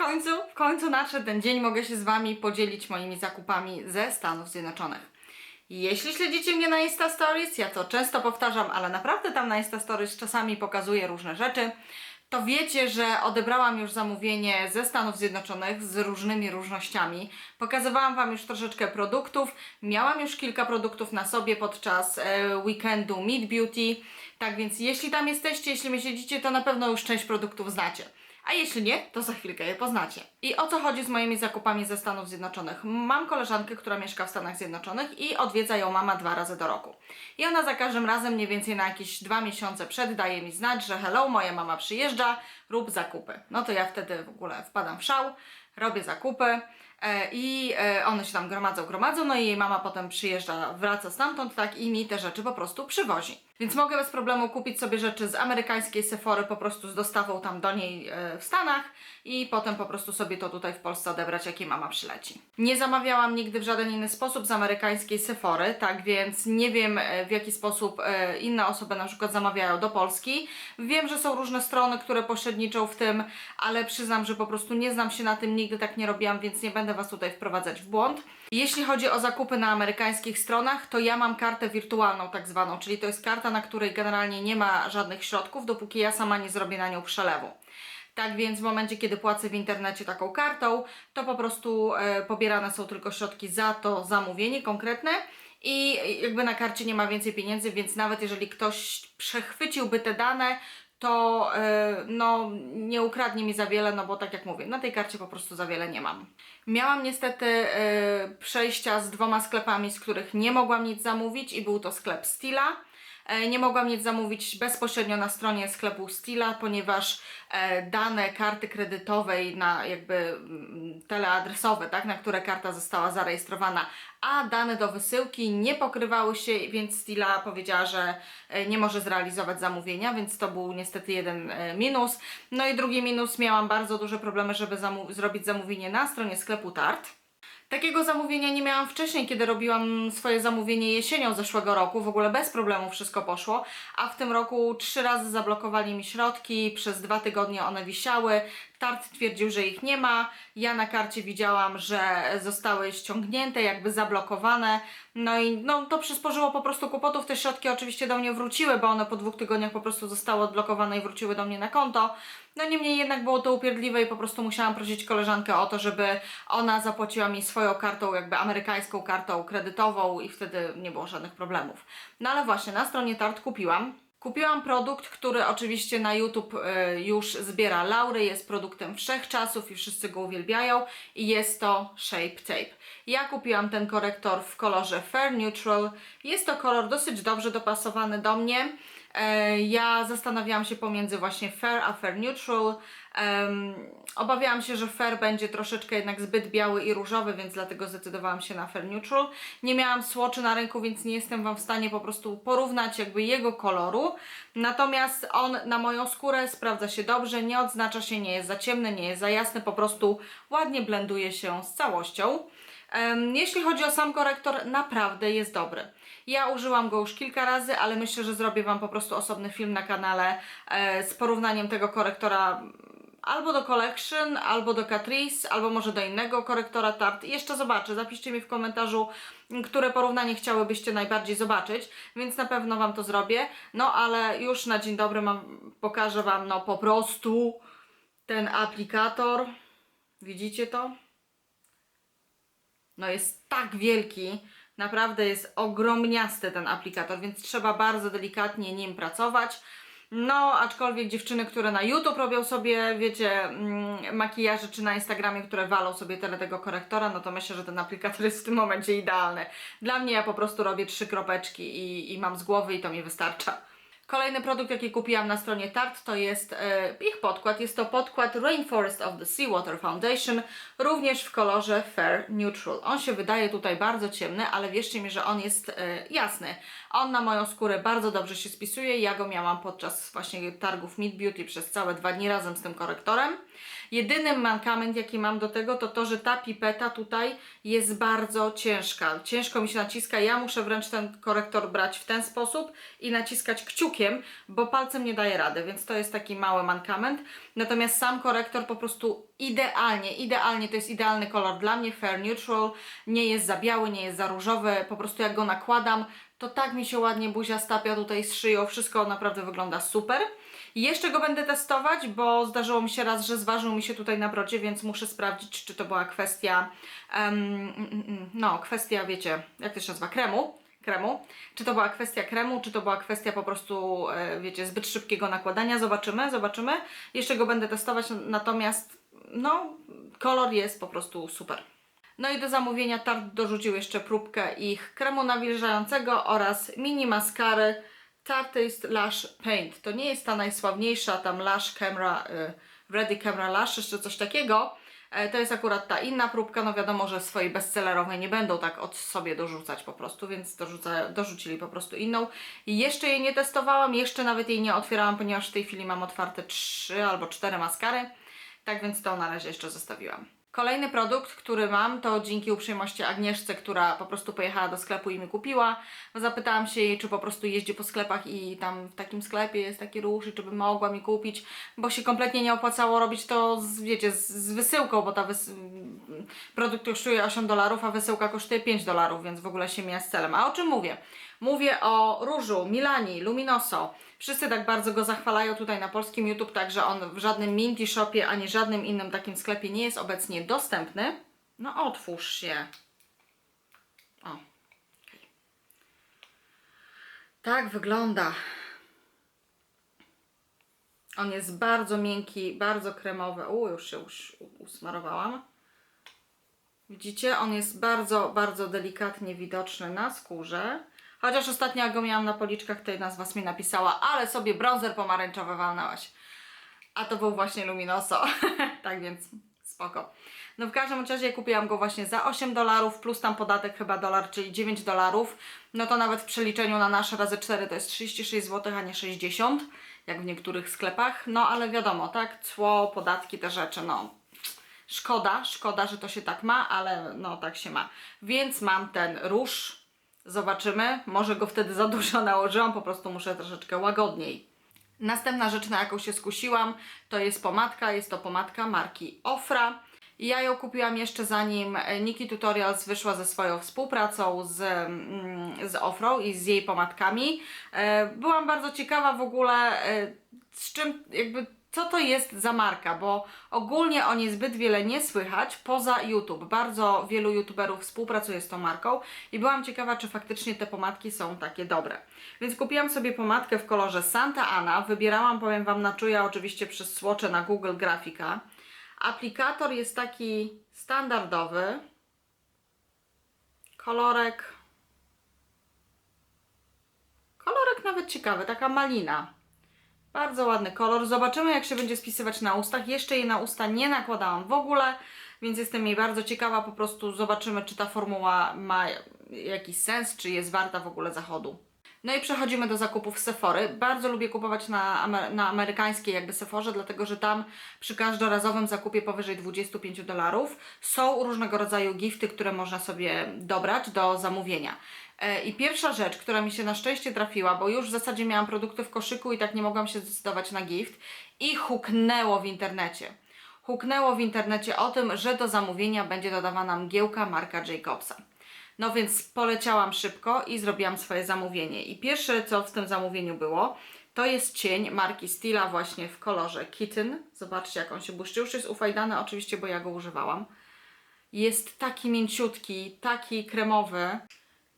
końcu, w końcu nadszedł ten dzień, mogę się z Wami podzielić moimi zakupami ze Stanów Zjednoczonych. Jeśli śledzicie mnie na Insta Stories, ja to często powtarzam, ale naprawdę tam na Insta Stories czasami pokazuję różne rzeczy, to wiecie, że odebrałam już zamówienie ze Stanów Zjednoczonych z różnymi różnościami. Pokazywałam Wam już troszeczkę produktów. Miałam już kilka produktów na sobie podczas e, weekendu Meet Beauty. Tak więc jeśli tam jesteście, jeśli mnie siedzicie, to na pewno już część produktów znacie. A jeśli nie, to za chwilkę je poznacie. I o co chodzi z moimi zakupami ze Stanów Zjednoczonych? Mam koleżankę, która mieszka w Stanach Zjednoczonych i odwiedza ją mama dwa razy do roku. I ona za każdym razem, mniej więcej na jakieś dwa miesiące przed, daje mi znać, że hello, moja mama przyjeżdża, rób zakupy. No to ja wtedy w ogóle wpadam w szał, robię zakupy e, i e, one się tam gromadzą, gromadzą, no i jej mama potem przyjeżdża, wraca stamtąd, tak, i mi te rzeczy po prostu przywozi. Więc mogę bez problemu kupić sobie rzeczy z amerykańskiej Sephory po prostu z dostawą tam do niej e, w Stanach i potem po prostu sobie to tutaj w Polsce odebrać, jak jej mama przyleci. Nie zamawiałam nigdy w żaden inny sposób z amerykańskiej Sephory, tak więc nie wiem w jaki sposób inne osoby na przykład zamawiają do Polski. Wiem, że są różne strony, które pośredniczą w tym, ale przyznam, że po prostu nie znam się na tym, nigdy tak nie robiłam, więc nie będę Was tutaj wprowadzać w błąd. Jeśli chodzi o zakupy na amerykańskich stronach, to ja mam kartę wirtualną tak zwaną, czyli to jest karta, na której generalnie nie ma żadnych środków, dopóki ja sama nie zrobię na nią przelewu. Tak więc w momencie, kiedy płacę w internecie taką kartą, to po prostu e, pobierane są tylko środki za to zamówienie konkretne i jakby na karcie nie ma więcej pieniędzy, więc nawet jeżeli ktoś przechwyciłby te dane, to e, no, nie ukradnie mi za wiele, no bo tak jak mówię, na tej karcie po prostu za wiele nie mam. Miałam niestety e, przejścia z dwoma sklepami, z których nie mogłam nic zamówić i był to sklep Stila. E, Nie mogłam nic zamówić bezpośrednio na stronie sklepu Stila, ponieważ e, dane karty kredytowej na jakby mm, teleadresowe, tak, na które karta została zarejestrowana, a dane do wysyłki nie pokrywały się, więc Stila powiedziała, że e, nie może zrealizować zamówienia, więc to był niestety jeden minus. No i drugi minus, miałam bardzo duże problemy, żeby zrobić zamówienie na stronie sklepu Tart. Takiego zamówienia nie miałam wcześniej, kiedy robiłam swoje zamówienie jesienią zeszłego roku. W ogóle bez problemu wszystko poszło, a w tym roku trzy razy zablokowali mi środki, przez dwa tygodnie one wisiały. Tart twierdził, że ich nie ma. Ja na karcie widziałam, że zostały ściągnięte, jakby zablokowane. No i no, to przysporzyło po prostu kłopotów. Te środki oczywiście do mnie wróciły, bo one po dwóch tygodniach po prostu zostały odblokowane i wróciły do mnie na konto. No niemniej jednak było to upierdliwe i po prostu musiałam prosić koleżankę o to, żeby ona zapłaciła mi swoją kartą, jakby amerykańską kartą kredytową i wtedy nie było żadnych problemów. No ale właśnie, na stronie Tart kupiłam. Kupiłam produkt, który oczywiście na YouTube y, już zbiera laury, jest produktem wszechczasów i wszyscy go uwielbiają i jest to Shape Tape. Ja kupiłam ten korektor w kolorze Fair Neutral. Jest to kolor dosyć dobrze dopasowany do mnie. E, Ja zastanawiałam się pomiędzy właśnie Fair a Fair Neutral. Obawiałam się, że Fair będzie troszeczkę jednak zbyt biały i różowy, więc dlatego zdecydowałam się na Fair Neutral. Nie miałam słoczy na ręku, więc nie jestem Wam w stanie po prostu porównać jakby jego koloru. Natomiast on na moją skórę sprawdza się dobrze, nie odznacza się, nie jest za ciemny, nie jest za jasny, po prostu ładnie blenduje się z całością. Jeśli chodzi o sam korektor, naprawdę jest dobry. Ja użyłam go już kilka razy, ale myślę, że zrobię Wam po prostu osobny film na kanale e, z porównaniem tego korektora albo do Collection, albo do Catrice, albo może do innego korektora Tarte. Jeszcze zobaczę, zapiszcie mi w komentarzu, które porównanie chciałybyście najbardziej zobaczyć, więc na pewno Wam to zrobię. No ale już na dzień dobry mam, pokażę Wam no po prostu ten aplikator. Widzicie to? no jest tak wielki, naprawdę jest ogromniasty ten aplikator, więc trzeba bardzo delikatnie nim pracować. No, aczkolwiek dziewczyny, które na YouTube robią sobie, wiecie, mm, makijaże, czy na Instagramie, które walą sobie tyle tego korektora, no to myślę, że ten aplikator jest w tym momencie idealny. Dla mnie ja po prostu robię trzy kropeczki i, i mam z głowy i to mi wystarcza. Kolejny produkt, jaki kupiłam na stronie Tarte, to jest e, ich podkład. Jest to podkład Rainforest of the Seawater Foundation, również w kolorze Fair Neutral. On się wydaje tutaj bardzo ciemny, ale wierzcie mi, że on jest e, jasny. On na moją skórę bardzo dobrze się spisuje. Ja go miałam podczas właśnie targów Meet Beauty przez całe dwa dni razem z tym korektorem. Jedyny mankament, jaki mam do tego, to to, że ta pipeta tutaj jest bardzo ciężka. Ciężko mi się naciska. Ja muszę wręcz ten korektor brać w ten sposób i naciskać kciukiem, bo palcem nie daje rady, więc to jest taki mały mankament. Natomiast sam korektor po prostu idealnie, idealnie, to jest idealny kolor dla mnie, fair neutral, nie jest za biały, nie jest za różowy, po prostu jak go nakładam, to tak mi się ładnie buzia stapia tutaj z szyją, wszystko naprawdę wygląda super. I Jeszcze go będę testować, bo zdarzyło mi się raz, że zważył mi się tutaj na brodzie, więc muszę sprawdzić, czy to była kwestia, mm, no kwestia, wiecie, jak to się nazywa, kremu, kremu. Czy to była kwestia kremu, czy to była kwestia po prostu, e, wiecie, zbyt szybkiego nakładania. Zobaczymy, zobaczymy. Jeszcze go będę testować, natomiast no, kolor jest po prostu super. No i do zamówienia Tarte dorzucił jeszcze próbkę ich kremu nawilżającego oraz mini maskary Tarte Lash Paint. To nie jest ta najsławniejsza tam Lash Camera, y, Ready Camera Lashes czy coś takiego. E, To jest akurat ta inna próbka, no wiadomo, że swojej bestsellerowej nie będą tak od sobie dorzucać po prostu, więc dorzuca, dorzucili po prostu inną. Jeszcze jej nie testowałam, jeszcze nawet jej nie otwierałam, ponieważ w tej chwili mam otwarte 3 albo 4 maskary, tak więc to na razie jeszcze zostawiłam. Kolejny produkt, który mam, to dzięki uprzejmości Agnieszce, która po prostu pojechała do sklepu i mi kupiła. Zapytałam się jej, czy po prostu jeździ po sklepach i tam w takim sklepie jest taki róż i czy by mogła mi kupić, bo się kompletnie nie opłacało robić to, z, wiecie, z, z wysyłką, bo ta wys... produkt kosztuje 8 dolarów, a wysyłka kosztuje 5 dolarów, więc w ogóle się mija z celem. A o czym mówię? Mówię o różu Milani Luminoso. Wszyscy tak bardzo go zachwalają tutaj na polskim YouTube, także on w żadnym Minty Shopie ani żadnym innym takim sklepie nie jest obecnie dostępny. No otwórz się. O. Tak wygląda. On jest bardzo miękki, bardzo kremowy. U, już się us usmarowałam. Widzicie, on jest bardzo, bardzo delikatnie widoczny na skórze. Chociaż ostatnio go miałam na policzkach, to jedna z Was mi napisała, ale sobie bronzer pomarańczowy walnęłaś. A to był właśnie Luminoso. tak więc spoko. No w każdym razie kupiłam go właśnie za 8 dolarów, plus tam podatek chyba dolar, czyli 9 dolarów. No to nawet w przeliczeniu na nasze razy 4 to jest 36 zł, a nie 60, jak w niektórych sklepach. No ale wiadomo, tak, cło, podatki, te rzeczy, no Szkoda, szkoda, że to się tak ma, ale no tak się ma. Więc mam ten róż. Zobaczymy. Może go wtedy za dużo nałożyłam, po prostu muszę troszeczkę łagodniej. Następna rzecz, na jaką się skusiłam, to jest pomadka. Jest to pomadka marki Ofra. Ja ją kupiłam jeszcze zanim Niki Tutorials wyszła ze swoją współpracą z, mm, z Ofrą i z jej pomadkami. E, Byłam bardzo ciekawa w ogóle e, z czym jakby co to jest za marka, bo ogólnie o niej zbyt wiele nie słychać poza YouTube. Bardzo wielu YouTuberów współpracuje z tą marką i byłam ciekawa, czy faktycznie te pomadki są takie dobre. Więc kupiłam sobie pomadkę w kolorze Santa Ana. Wybierałam, powiem Wam, na czuja oczywiście przez słocze na Google Grafika. Aplikator jest taki standardowy. Kolorek. Kolorek nawet ciekawy, taka malina. Bardzo ładny kolor. Zobaczymy, jak się będzie spisywać na ustach. Jeszcze jej na usta nie nakładałam w ogóle, więc jestem jej bardzo ciekawa. Po prostu zobaczymy, czy ta formuła ma jakiś sens, czy jest warta w ogóle zachodu. No i przechodzimy do zakupów Sephory. Bardzo lubię kupować na, amer- na amerykańskiej jakby Sephorze, dlatego że tam przy każdorazowym zakupie powyżej 25 dolarów są różnego rodzaju gifty, które można sobie dobrać do zamówienia. E, I pierwsza rzecz, która mi się na szczęście trafiła, bo już w zasadzie miałam produkty w koszyku i tak nie mogłam się zdecydować na gift i huknęło w internecie. Huknęło w internecie o tym, że do zamówienia będzie dodawana mgiełka marka Jacobsa. No więc poleciałam szybko i zrobiłam swoje zamówienie. I pierwsze, co w tym zamówieniu było, to jest cień marki Stila właśnie w kolorze Kitten. Zobaczcie, jak on się błyszczy. Już jest ufajdany oczywiście, bo ja go używałam. Jest taki mięciutki, taki kremowy.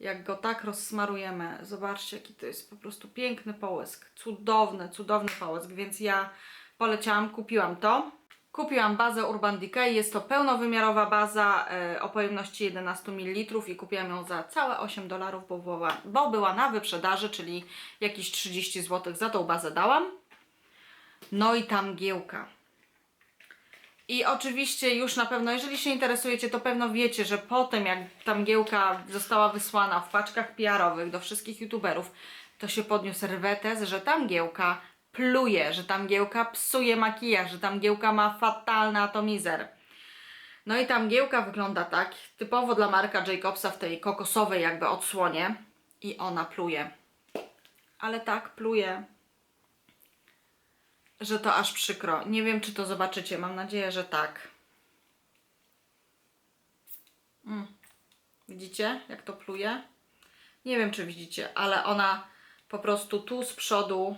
Jak go tak rozsmarujemy, zobaczcie, jaki to jest po prostu piękny połysk. Cudowny, cudowny połysk, więc ja poleciałam, kupiłam to. Kupiłam bazę Urban Decay, jest to pełnowymiarowa baza e, o pojemności 11 ml i kupiłam ją za całe 8 dolarów, bo była, bo była na wyprzedaży, czyli jakieś 30 zł za tą bazę dałam. No i tam giełka. I oczywiście już na pewno, jeżeli się interesujecie, to pewno wiecie, że po tym jak ta mgiełka została wysłana w paczkach PR-owych do wszystkich youtuberów, to się podniósł rwetes, że ta mgiełka pluje, że ta mgiełka psuje makijaż, że ta mgiełka ma fatalny atomizer. No i ta mgiełka wygląda tak, typowo dla Marka Jacobsa w tej kokosowej jakby odsłonie i ona pluje. Ale tak pluje, że to aż przykro. Nie wiem, czy to zobaczycie, mam nadzieję, że tak. Mm. Widzicie, jak to pluje? Nie wiem, czy widzicie, ale ona po prostu tu z przodu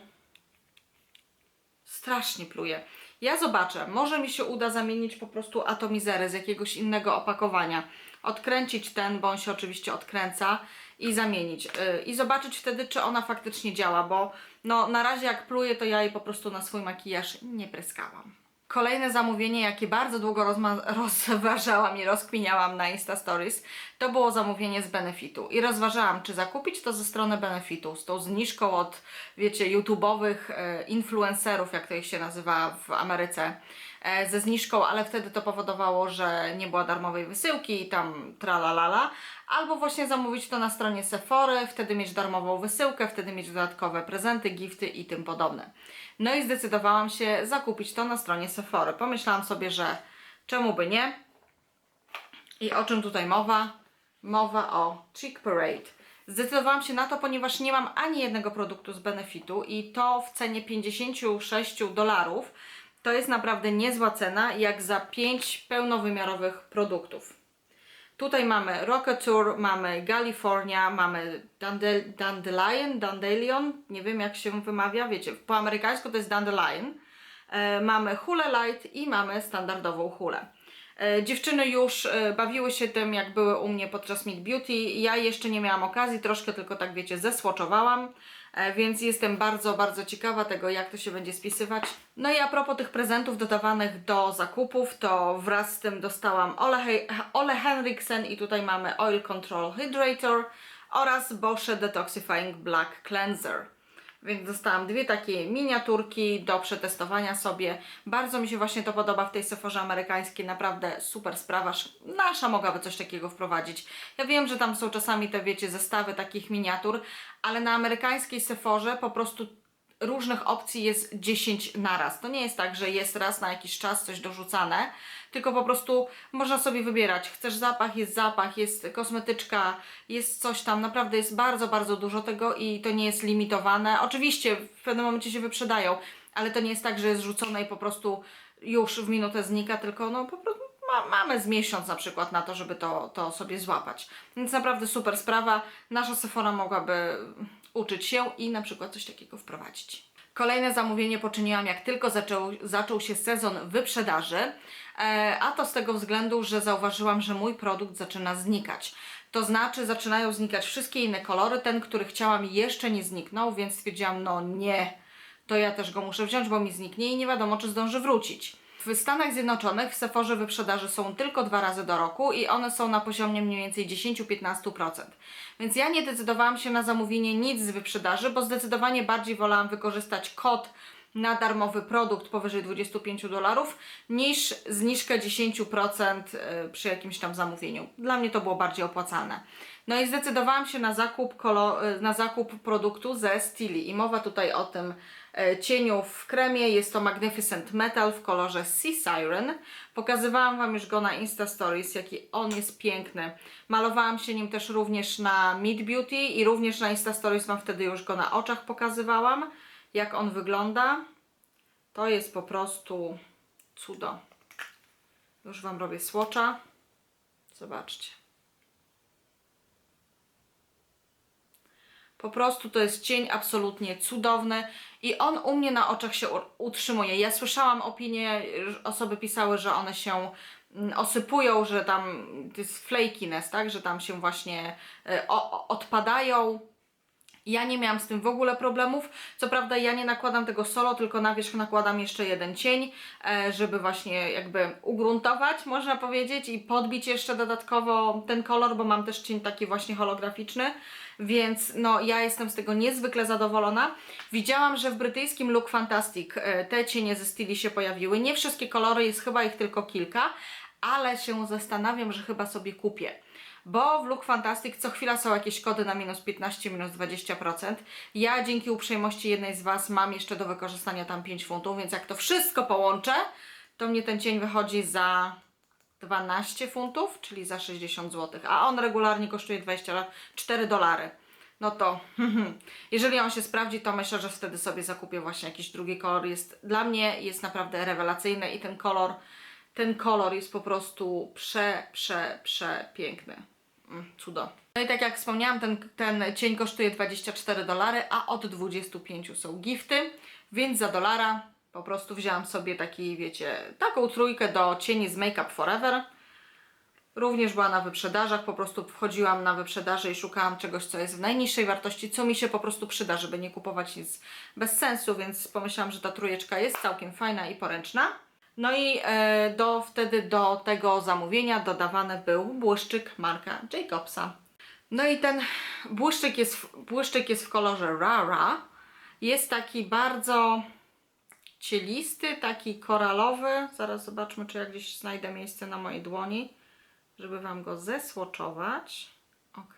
strasznie pluje. Ja zobaczę, może mi się uda zamienić po prostu atomizerę z jakiegoś innego opakowania. Odkręcić ten, bo on się oczywiście odkręca i zamienić. Yy, I zobaczyć wtedy, czy ona faktycznie działa, bo no na razie jak pluje, to ja jej po prostu na swój makijaż nie pryskałam. Kolejne zamówienie, jakie bardzo długo rozważałam i rozkminiałam na Insta Stories, to było zamówienie z Benefitu. I rozważałam, czy zakupić to ze strony Benefitu, z tą zniżką od, wiecie, YouTube'owych e, influencerów, jak to ich się nazywa w Ameryce, ze zniżką, ale wtedy to powodowało, że nie była darmowej wysyłki i tam tralalala. Albo właśnie zamówić to na stronie Sephory, wtedy mieć darmową wysyłkę, wtedy mieć dodatkowe prezenty, gifty i tym podobne. No i zdecydowałam się zakupić to na stronie Sephory. Pomyślałam sobie, że czemu by nie? I o czym tutaj mowa? Mowa o Cheek Parade. Zdecydowałam się na to, ponieważ nie mam ani jednego produktu z benefitu i to w cenie 56 dolarów to jest naprawdę niezła cena, jak za 5 pełnowymiarowych produktów. Tutaj mamy Rocketour, mamy California, mamy Dandel- Dandelion, Dandelion, nie wiem jak się wymawia, wiecie, po amerykańsku to jest Dandelion. E, mamy hulę light i mamy standardową hulę. E, dziewczyny już e, bawiły się tym, jak były u mnie podczas Meet Beauty. Ja jeszcze nie miałam okazji, troszkę tylko tak wiecie, zesłoczowałam, e, więc jestem bardzo, bardzo ciekawa tego, jak to się będzie spisywać. No i a propos tych prezentów dodawanych do zakupów, to wraz z tym dostałam Ole, Ole Henriksen i tutaj mamy Oil Control Hydrator oraz Bosch Detoxifying Black Cleanser. Więc dostałam dwie takie miniaturki do przetestowania sobie. Bardzo mi się właśnie to podoba w tej Sephorze amerykańskiej. Naprawdę super sprawa. Sz- Nasza mogłaby coś takiego wprowadzić. Ja wiem, że tam są czasami te, wiecie, zestawy takich miniatur, ale na amerykańskiej Sephorze po prostu różnych opcji jest 10 naraz. To nie jest tak, że jest raz na jakiś czas coś dorzucane, tylko po prostu można sobie wybierać. Chcesz zapach, jest zapach, jest kosmetyczka, jest coś tam. Naprawdę jest bardzo, bardzo dużo tego i to nie jest limitowane. Oczywiście w pewnym momencie się wyprzedają, ale to nie jest tak, że jest rzucone i po prostu już w minutę znika, tylko no po prostu ma, mamy z miesiąc na przykład na to, żeby to, to sobie złapać. Więc naprawdę super sprawa. Nasza Sephora mogłaby uczyć się i na przykład coś takiego wprowadzić. Kolejne zamówienie poczyniłam, jak tylko zaczął, zaczął się sezon wyprzedaży, a to z tego względu, że zauważyłam, że mój produkt zaczyna znikać. To znaczy, zaczynają znikać wszystkie inne kolory. Ten, który chciałam, jeszcze nie zniknął, więc stwierdziłam, no nie, to ja też go muszę wziąć, bo mi zniknie i nie wiadomo, czy zdąży wrócić. W Stanach Zjednoczonych w Sephorze wyprzedaży są tylko dwa razy do roku i one są na poziomie mniej więcej 10-15%. Więc ja nie decydowałam się na zamówienie nic z wyprzedaży, bo zdecydowanie bardziej wolałam wykorzystać kod na darmowy produkt powyżej 25 dolarów niż zniżkę 10% y, przy jakimś tam zamówieniu. Dla mnie to było bardziej opłacalne. No i zdecydowałam się na zakup, y, na zakup produktu ze Stili i mowa tutaj o tym e, cieniu w kremie. Jest to Magnificent Metal w kolorze Sea Siren. Pokazywałam Wam już go na Insta Stories, jaki on jest piękny. Malowałam się nim też również na Meet Beauty i również na Insta Stories Wam wtedy już go na oczach pokazywałam, jak on wygląda. To jest po prostu cudo. Już Wam robię słocza. Zobaczcie. Po prostu to jest cień absolutnie cudowny i on u mnie na oczach się utrzymuje. Ja słyszałam opinie, osoby pisały, że one się mm, osypują, że tam to jest flakiness, tak, że tam się właśnie e, odpadają. Ja nie miałam z tym w ogóle problemów. Co prawda ja nie nakładam tego solo, tylko na wierzch nakładam jeszcze jeden cień, e, żeby właśnie jakby ugruntować, można powiedzieć, i podbić jeszcze dodatkowo ten kolor, bo mam też cień taki właśnie holograficzny, więc no ja jestem z tego niezwykle zadowolona. Widziałam, że w brytyjskim Look Fantastic e, te cienie ze styli się pojawiły. Nie wszystkie kolory, jest chyba ich tylko kilka, ale się zastanawiam, że chyba sobie kupię bo w Look Fantastic co chwila są jakieś kody na minus 15, minus 20%. Ja dzięki uprzejmości jednej z Was mam jeszcze do wykorzystania tam 5 funtów, więc jak to wszystko połączę, to mnie ten cień wychodzi za 12 funtów, czyli za 60 zł, a on regularnie kosztuje 24 dolary. No to jeżeli on się sprawdzi, to myślę, że wtedy sobie zakupię właśnie jakiś drugi kolor. Jest, dla mnie jest naprawdę rewelacyjny i ten kolor, ten kolor jest po prostu prze, prze, przepiękny. Mm, cudo. No i tak jak wspomniałam, ten, ten cień kosztuje 24 dolary, a od 25 są gifty, więc za dolara po prostu wzięłam sobie taki, wiecie, taką trójkę do cieni z Make Up Forever. Również była na wyprzedażach, po prostu wchodziłam na wyprzedaże i szukałam czegoś, co jest w najniższej wartości, co mi się po prostu przyda, żeby nie kupować nic bez sensu, więc pomyślałam, że ta trójeczka jest całkiem fajna i poręczna. No i e, do, wtedy do tego zamówienia dodawany był błyszczyk marka Jacobsa. No i ten błyszczyk jest, błyszczyk jest w kolorze Rara. Jest taki bardzo cielisty, taki koralowy. Zaraz zobaczmy, czy ja gdzieś znajdę miejsce na mojej dłoni, żeby Wam go zesłoczować. Ok.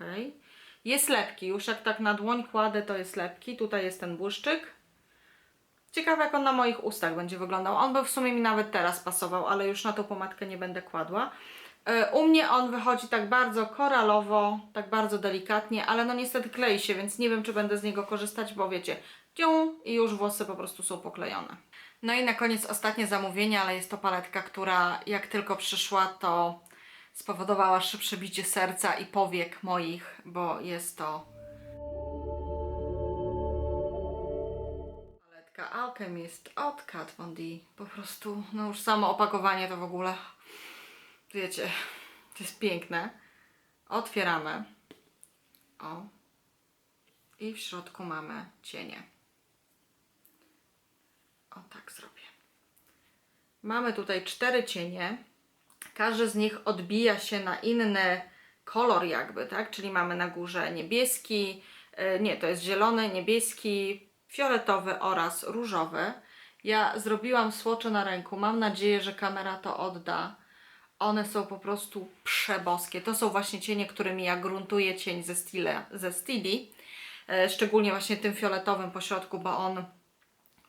Jest lepki, już jak tak na dłoń kładę, to jest lepki. Tutaj jest ten błyszczyk. Ciekawe, jak on na moich ustach będzie wyglądał. On by w sumie mi nawet teraz pasował, ale już na tą pomadkę nie będę kładła. E, U mnie on wychodzi tak bardzo koralowo, tak bardzo delikatnie, ale no niestety klei się, więc nie wiem, czy będę z niego korzystać, bo wiecie, cią i już włosy po prostu są poklejone. No i na koniec ostatnie zamówienie, ale jest to paletka, która jak tylko przyszła, to spowodowała szybsze bicie serca i powiek moich, bo jest to paletka Alchemist od Kat Von D. Po prostu, no już samo opakowanie to w ogóle, wiecie, to jest piękne. Otwieramy. O. I w środku mamy cienie. O tak zrobię. Mamy tutaj cztery cienie. Każdy z nich odbija się na inny kolor jakby, tak? Czyli mamy na górze niebieski, e, nie, to jest zielony, niebieski, fioletowy oraz różowy. Ja zrobiłam słocze na ręku. Mam nadzieję, że kamera to odda. One są po prostu przeboskie. To są właśnie cienie, którymi ja gruntuję cień ze, stile, ze Stili. E, Szczególnie właśnie tym fioletowym po środku, bo on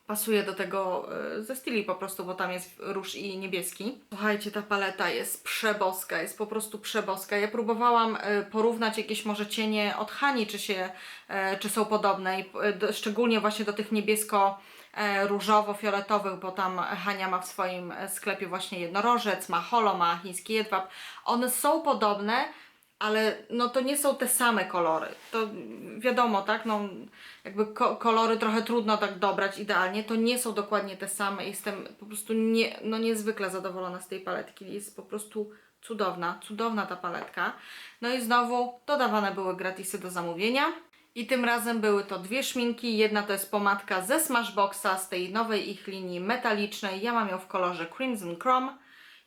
pasuje do tego e, ze styli po prostu, bo tam jest róż i niebieski. Słuchajcie, ta paleta jest przeboska, jest po prostu przeboska. Ja próbowałam e, porównać jakieś może cienie od Hani, czy się, e, czy są podobne, i, szczególnie właśnie do tych niebiesko różowo-fioletowych, bo tam Hania ma w swoim sklepie właśnie jednorożec, ma holo, ma chiński jedwab. One są podobne, ale no to nie są te same kolory. To wiadomo, tak? No, jakby ko- kolory trochę trudno tak dobrać idealnie. To nie są dokładnie te same. Jestem po prostu nie, no niezwykle zadowolona z tej paletki. Jest po prostu cudowna, cudowna ta paletka. No i znowu dodawane były gratisy do zamówienia. I tym razem były to dwie szminki. Jedna to jest pomadka ze Smashboxa, z tej nowej ich linii metalicznej. Ja mam ją w kolorze Crimson Chrome.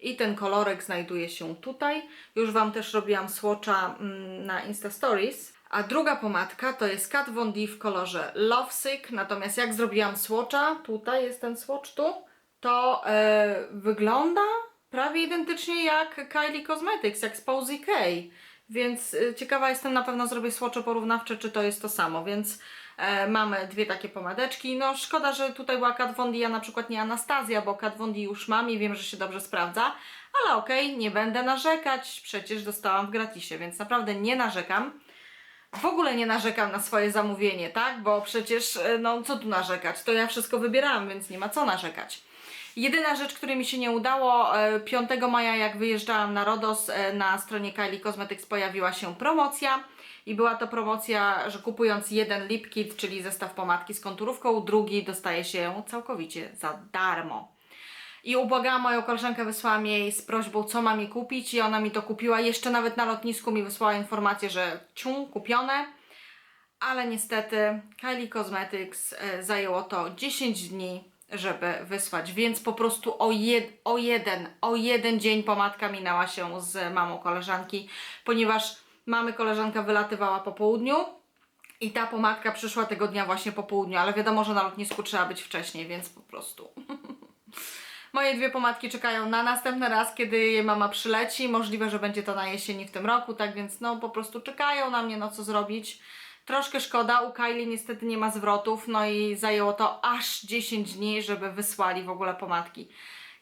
I ten kolorek znajduje się tutaj. Już Wam też robiłam swatcha mm, na Insta Stories. A druga pomadka to jest Kat Von D w kolorze Lovesick. Natomiast jak zrobiłam swatcha, tutaj jest ten swatch tu, to e, wygląda prawie identycznie jak Kylie Cosmetics, jak z Posy K. Więc e, ciekawa jestem, na pewno zrobię swatche porównawcze, czy to jest to samo, więc e, mamy dwie takie pomadeczki. No szkoda, że tutaj była Kat Von D, a na przykład nie Anastazja, bo Kat Von D już mam i wiem, że się dobrze sprawdza, ale okej, nie będę narzekać, przecież dostałam w gratisie, więc naprawdę nie narzekam. W ogóle nie narzekam na swoje zamówienie, tak? Bo przecież, e, no co tu narzekać? To ja wszystko wybierałam, więc nie ma co narzekać. Jedyna rzecz, której mi się nie udało, e, 5 maja jak wyjeżdżałam na Rodos, e, na stronie Kylie Cosmetics pojawiła się promocja i była to promocja, że kupując jeden lip kit, czyli zestaw pomadki z konturówką, drugi dostaje się całkowicie za darmo. I ubłagałam moją koleżankę, wysłałam jej z prośbą, co mam jej kupić i ona mi to kupiła. Jeszcze nawet na lotnisku mi wysłała informację, że ciu, kupione. Ale niestety Kylie Cosmetics e, zajęło to 10 dni, żeby wysłać, więc po prostu o, jed, o jeden, o jeden dzień pomadka minęła się z mamą koleżanki, ponieważ mamy koleżanka wylatywała po południu, i ta pomadka przyszła tego dnia właśnie po południu, ale wiadomo, że na lotnisku trzeba być wcześniej, więc po prostu Moje dwie pomadki czekają na następny raz, kiedy jej mama przyleci. Możliwe, że będzie to na jesieni w tym roku, tak więc no po prostu czekają na mnie, no co zrobić. Troszkę szkoda, u Kylie niestety nie ma zwrotów, no i zajęło to aż 10 dni, żeby wysłali w ogóle pomadki.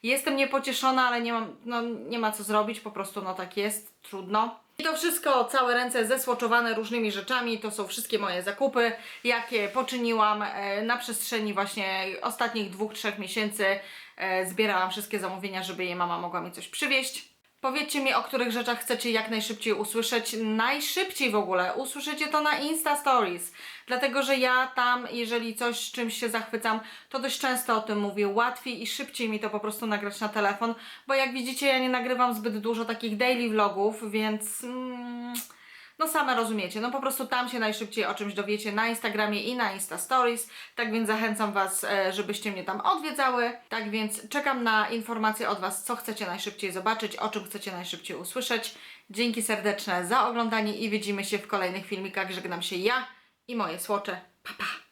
Jestem niepocieszona, ale nie, mam, no, nie ma co zrobić, po prostu no tak jest, trudno. I to wszystko, całe ręce zesłoczowane różnymi rzeczami, to są wszystkie moje zakupy, jakie poczyniłam e, na przestrzeni właśnie ostatnich dwóch, trzech miesięcy. E, Zbierałam wszystkie zamówienia, żeby jej mama mogła mi coś przywieźć. Powiedzcie mi, o których rzeczach chcecie jak najszybciej usłyszeć. Najszybciej w ogóle usłyszycie to na Insta Stories. Dlatego, że ja tam, jeżeli coś czymś się zachwycam, to dość często o tym mówię. Łatwiej i szybciej mi to po prostu nagrać na telefon, bo jak widzicie, ja nie nagrywam zbyt dużo takich daily vlogów, więc. Mm, no same rozumiecie, no po prostu tam się najszybciej o czymś dowiecie na Instagramie i na Insta Stories, tak więc zachęcam Was, e, żebyście mnie tam odwiedzały, tak więc czekam na informacje od Was, co chcecie najszybciej zobaczyć, o czym chcecie najszybciej usłyszeć. Dzięki serdeczne za oglądanie i widzimy się w kolejnych filmikach, żegnam się ja i moje słocze, pa pa!